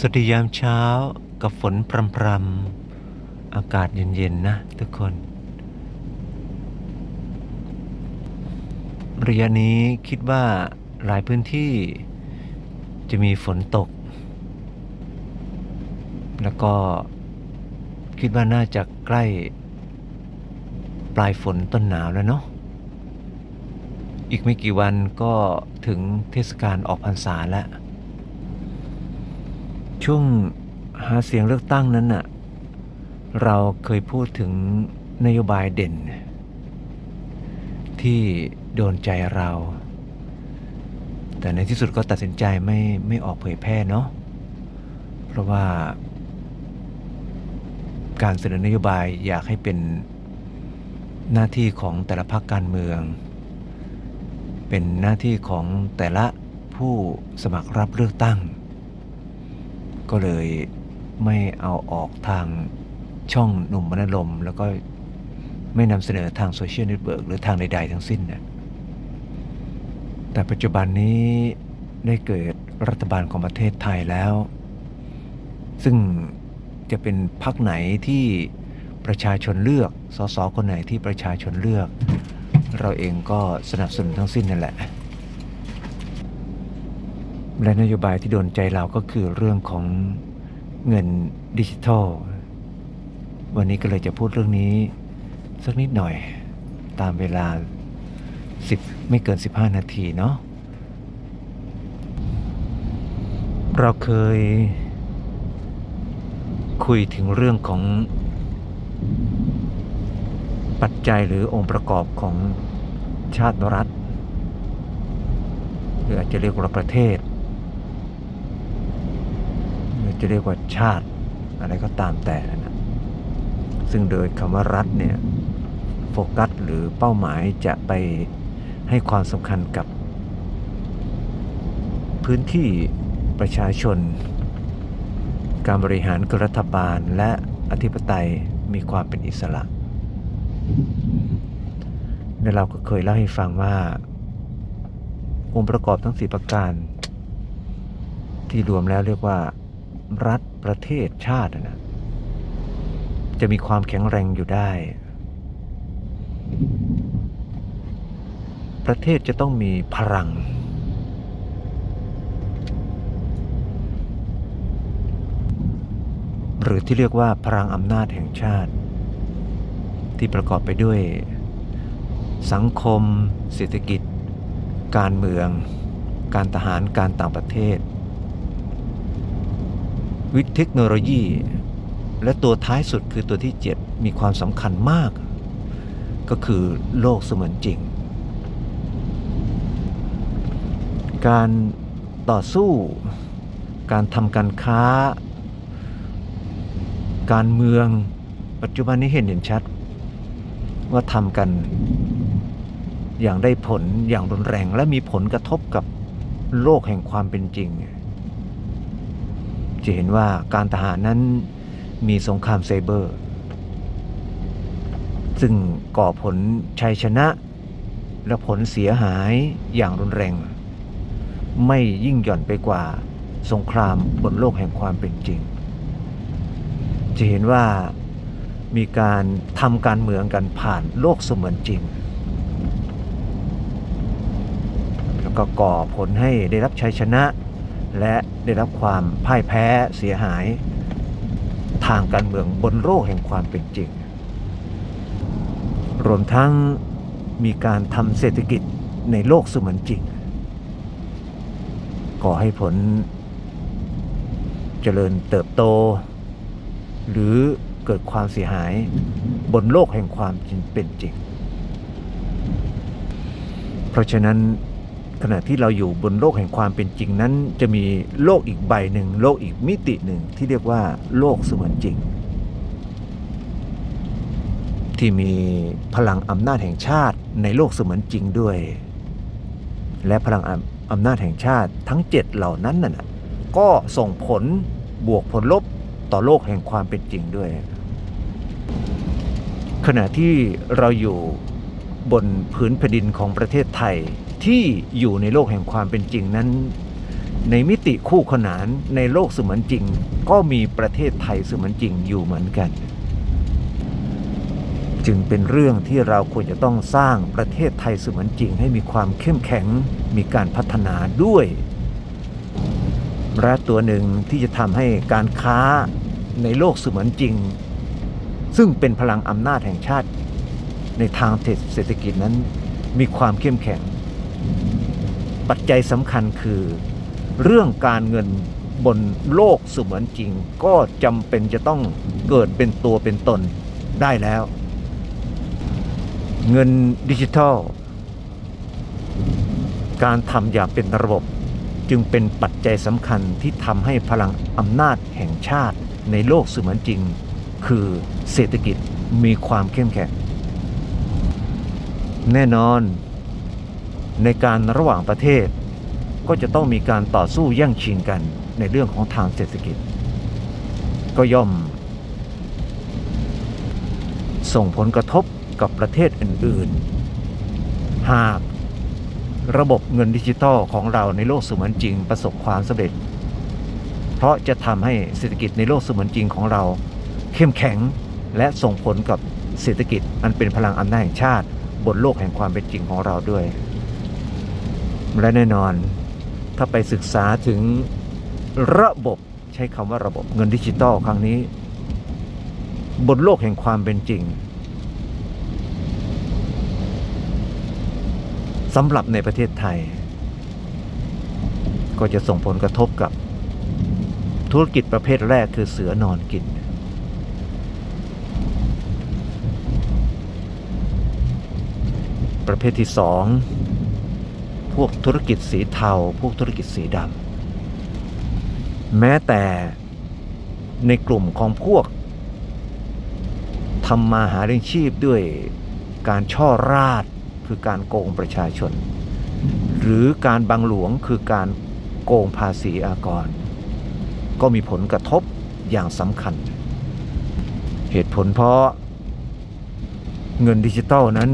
สวัสดียามเช้ากับฝนพรำพรำอากาศเย็นๆนะทุกคน ระยะนี้คิดว่าหลายพื้นที่จะมีฝนตก แล้วก็คิดว่าน่าจะใกล้ปลายฝนต้นหนาวแล้วเนาะอีกไม่กี่วันก็ถึงเทศกาลออกพรรษาแล้ว ช่วงหาเสียงเลือกตั้งนั้นน่ะเราเคยพูดถึงนโยบายเด่น ที่โดนใจเรา แต่ในที่สุดก็ตัดสินใจไม่ไม่ออกเผยแพร่เนาะเพราะว่า การเสนอนโยบายอยากให้เป็นหน้าที่ของแต่ละพรรคการเมือง เป็นหน้าที่ของแต่ละผู้สมัครรับเลือกตั้ง ก็เลยไม่เอาออกทางช่องหนุ่มมนลม แล้วก็ไม่นำเสนอทางโซเชียลเน็ตเวิร์กหรือทางใด ๆ ทั้งสิ้นนะแต่ปัจจุบันนี้ได้เกิดรัฐบาลของประเทศไทยแล้ว ซึ่งจะเป็นพรรคไหนที่ประชาชนเลือก สสคนไหนที่ประชาชนเลือก เราเองก็สนับสนุนทั้งสิ้นนั่นแหละ และนโยบายที่โดนใจเราก็คือเรื่องของเงินดิจิทัล วันนี้ก็เลยจะพูดเรื่องนี้ สักนิดหน่อย ตามเวลา 10 ไม่เกิน 15 นาทีเนาะเราเคยคุยถึงเรื่องของปัจจัยหรือองค์ประกอบของชาติรัฐ หรืออาจจะเรียกว่าประเทศ จะเรียกว่าชาติ อะไรก็ตามแต่นะซึ่งโดยคำว่ารัฐเนี่ยโฟกัสหรือเป้าหมายจะไปให้ความสำคัญกับ พื้นที่ประชาชน การบริหารกรัฐบาลและอธิปไตยมีความเป็นอิสระและเราก็เคยเล่าให้ฟังว่า องค์ประกอบทั้งสี่ประการ ที่รวมแล้วเรียกว่า รัฐประเทศชาตินะ จะมีความแข็งแรงอยู่ได้ ประเทศจะต้องมีพลัง หรือที่เรียกว่าพลังอำนาจแห่งชาติ ที่ประกอบไปด้วย สังคม เศรษฐกิจ การเมือง การทหารการต่างประเทศ วิทย์เทคโนโลยี และตัวท้ายสุดคือตัวที่ 7 มีความสำคัญมาก ก็คือโลกเสมือนจริง การต่อสู้ การทำการค้า การเมือง ปัจจุบันนี้เห็นเห็นชัด ว่าทำกันอย่างได้ผลอย่างรุนแรงและมีผลกระทบกับโลกแห่งความเป็นจริง จะเห็นว่าการทหารนั้นมีสงครามไซเบอร์ ซึ่งก่อผลชัยชนะ และผลเสียหายอย่างรุนแรง ไม่ยิ่งหย่อนไปกว่าสงครามบนโลกแห่งความเป็นจริง จะเห็นว่ามีการทำการเมืองกันผ่านโลกเสมือนจริง แล้วก็ก่อผลให้ได้รับชัยชนะ และได้รับความพ่ายแพ้เสียหาย ทางการเมืองบนโลกแห่งความเป็นจริง รวมทั้งมีการทำเศรษฐกิจในโลกเสมือนจริง ก่อให้ผลเจริญเติบโต หรือเกิดความเสียหายบนโลกแห่งความจริงเป็นจริง เพราะฉะนั้น ขณะที่เราอยู่บนโลกแห่งความเป็นจริงนั้น จะมีโลกอีกใบหนึ่งโลกอีกมิติหนึ่งที่เรียกว่าโลกเสมือนจริง ที่มีพลังอำนาจแห่งชาติในโลกเสมือนจริงด้วย และพลังอำนาจแห่งชาติทั้ง 7 เหล่านั้นน่ะก็ส่งผลบวกผลลบต่อโลกแห่งความเป็นจริงด้วย ขณะที่เราอยู่บนผืนแผ่นดินของประเทศไทย ที่อยู่ในโลกแห่งความเป็นจริงนั้น ในมิติคู่ขนานในโลกเสมือนจริง ก็มีประเทศไทยเสมือนจริงอยู่เหมือนกัน จึงเป็นเรื่องที่เราควรจะต้องสร้างประเทศไทยเสมือนจริง ให้มีความเข้มแข็งมีการพัฒนาด้วยและตัวหนึ่งที่จะทำให้การค้าในโลกเสมือนจริง ซึ่งเป็นพลังอำนาจแห่งชาติ ในทางเศรษฐกิจนั้นมีความเข้มแข็ง ปัจจัยสำคัญคือ เรื่องการเงินบนโลกเสมือนจริง ก็จำเป็นจะต้องเกิดเป็นตัวเป็นตนได้แล้ว เงินดิจิทัล การทำอย่างเป็นระบบ จึงเป็นปัจจัยสำคัญที่ทำให้พลังอำนาจแห่งชาติในโลกเสมือนจริง คือเศรษฐกิจมีความเข้มแข็งแน่นอน ในการระหว่างประเทศ ก็จะต้องมีการต่อสู้แย่งชิงกันในเรื่องของทางเศรษฐกิจ ก็ย่อม ส่งผลกระทบกับประเทศอื่น ๆ หากระบบเงินดิจิทัลของเราในโลกเสมือนจริงประสบความสำเร็จ เพราะจะทำให้เศรษฐกิจในโลกเสมือนจริงของเรา เข้มแข็งและส่งผลกับเศรษฐกิจอันเป็นพลังอำนาจแห่งชาติ บนโลกแห่งความเป็นจริงของเราด้วย และแน่นอน ถ้าไปศึกษาถึงระบบใช้คำว่าระบบเงินดิจิตอลครั้งนี้ บนโลกแห่งความเป็นจริงสำหรับในประเทศไทย ก็จะส่งผลกระทบกับธุรกิจประเภทแรกคือเสือนอนกิน ประเภทที่สอง วกธุรกิจสีเทา พวกธุรกิจสีดำแม้แต่ในกลุ่มของพวกทำมาหาเลี้ยงชีพด้วยการช่อราดคือการโกงประชาชน หรือการบังหลวงคือการโกงภาษีอากร ก็มีผลกระทบอย่างสำคัญ เหตุผลเพราะเงินดิจิตอลนั้น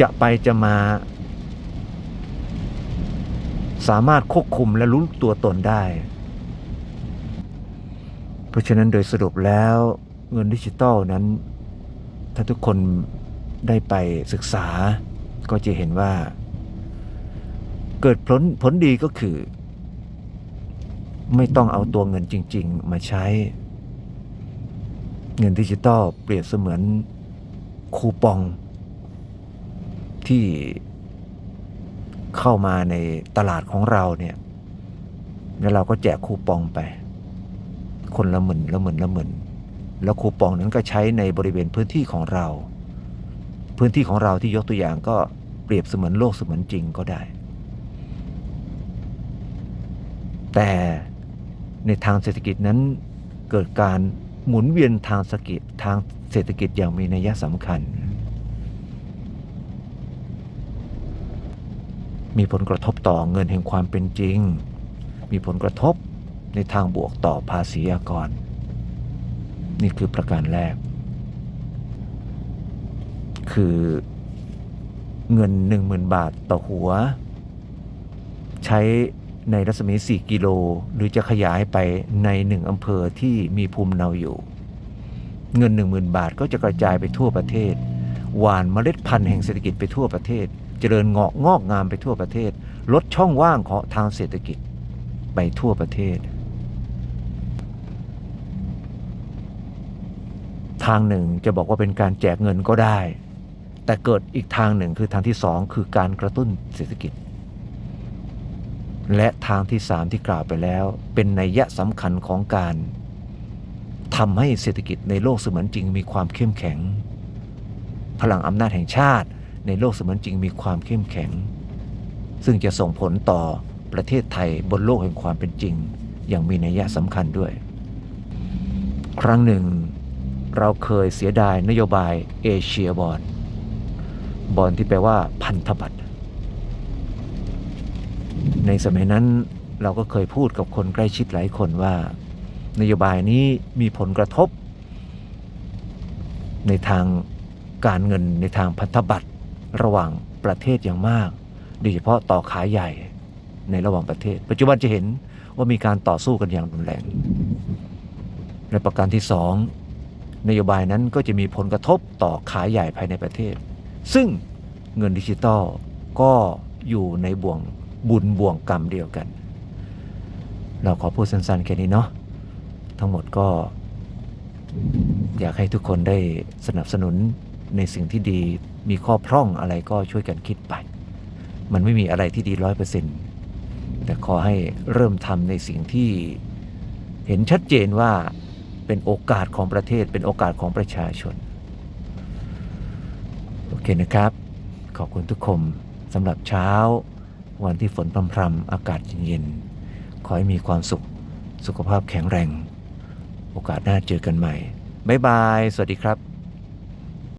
จะไปจะมา สามารถควบคุมและรู้ตัวตนได้ เพราะฉะนั้นโดยสรุปแล้วเงินดิจิตอลนั้น ถ้าทุกคนได้ไปศึกษาก็จะเห็นว่า เกิดผลผลดีก็คือ ไม่ต้องเอาตัวเงินจริง ๆ มาใช้ เงินดิจิตอลเปรียบเสมือนคูปอง ที่เข้ามาในตลาดของเราเนี่ย แล้วเราก็แจกคูปองไป คนละหมื่นละหมื่นละหมื่นแล้วคูปองนั้นก็ใช้ในบริเวณพื้นที่ของเรา พื้นที่ของเราที่ยกตัวอย่างก็เปรียบเสมือนโลกเสมือนจริงก็ได้ แต่ในทางเศรษฐกิจนั้นเกิดการหมุนเวียนทางเศรษฐกิจทางเศรษฐกิจอย่างมีนัยสำคัญ มีผลกระทบต่อเงินแห่งความเป็นจริง มีผลกระทบในทางบวกต่อภาษีอากร นี่คือประการแรก คือเงิน 10,000 บาทต่อหัว ใช้ในรัศมี 4 กิโล หรือจะขยายไปใน 1 อำเภอที่มีภูมิเนาอยู่ เงิน 10,000 บาทก็จะกระจายไปทั่วประเทศ หวานเมล็ดพันธุ์แห่งเศรษฐกิจไปทั่วประเทศ เจริญเงาะงอกงามไปทั่วประเทศ ลดช่องว่างของทางเศรษฐกิจไปทั่วประเทศ ทางหนึ่งจะบอกว่าเป็นการแจกเงินก็ได้ แต่เกิดอีกทางหนึ่งคือทางที่สองคือการกระตุ้นเศรษฐกิจ และทางที่สามที่กล่าวไปแล้ว เป็นนัยยะสำคัญของการทำให้เศรษฐกิจในโลกเสมือนจริงมีความเข้มแข็ง พลังอำนาจแห่งชาติ ในโลกเสมือนจริงมีความเข้มแข็ง ซึ่งจะส่งผลต่อประเทศไทยบนโลกแห่งความเป็นจริง อย่างมีนัยยะสำคัญด้วย ครั้งหนึ่ง เราเคยเสียดายนโยบายเอเชียบอลบอลที่แปลว่าพันธบัตรในสมัยนั้นเราก็เคยพูดกับคนใกล้ชิดหลายคนว่า นโยบายนี้มีผลกระทบ ในทางการเงินในทางพันธบัตร ระหว่างประเทศอย่างมาก โดยเฉพาะต่อขายใหญ่ในระหว่างประเทศ ปัจจุบันจะเห็นว่ามีการต่อสู้กันอย่างรุนแรงและประการที่สองนโยบายนั้นก็จะมีผลกระทบต่อขายใหญ่ภายในประเทศ ซึ่งเงินดิจิตอลก็อยู่ในบ่วงบุญบ่วงกรรมเดียวกัน เราขอพูดสั้นๆแค่นี้เนาะทั้งหมดก็ อยากให้ทุกคนได้สนับสนุนในสิ่งที่ดี มีข้อพร่องอะไรก็ช่วยกันคิดไป มันไม่มีอะไรที่ดีร้อยเปอร์เซ็นต์แต่ขอให้เริ่มทำในสิ่งที่เห็นชัดเจนว่าเป็นโอกาสของประเทศเป็นโอกาสของประชาชน โอเคนะครับ ขอบคุณทุกคนสำหรับเช้า วันที่ฝนพรำๆอากาศเย็นๆขอให้มีความสุขสุขภาพแข็งแรง โอกาสหน้าเจอกันใหม่ บ๊ายบาย สวัสดีครับ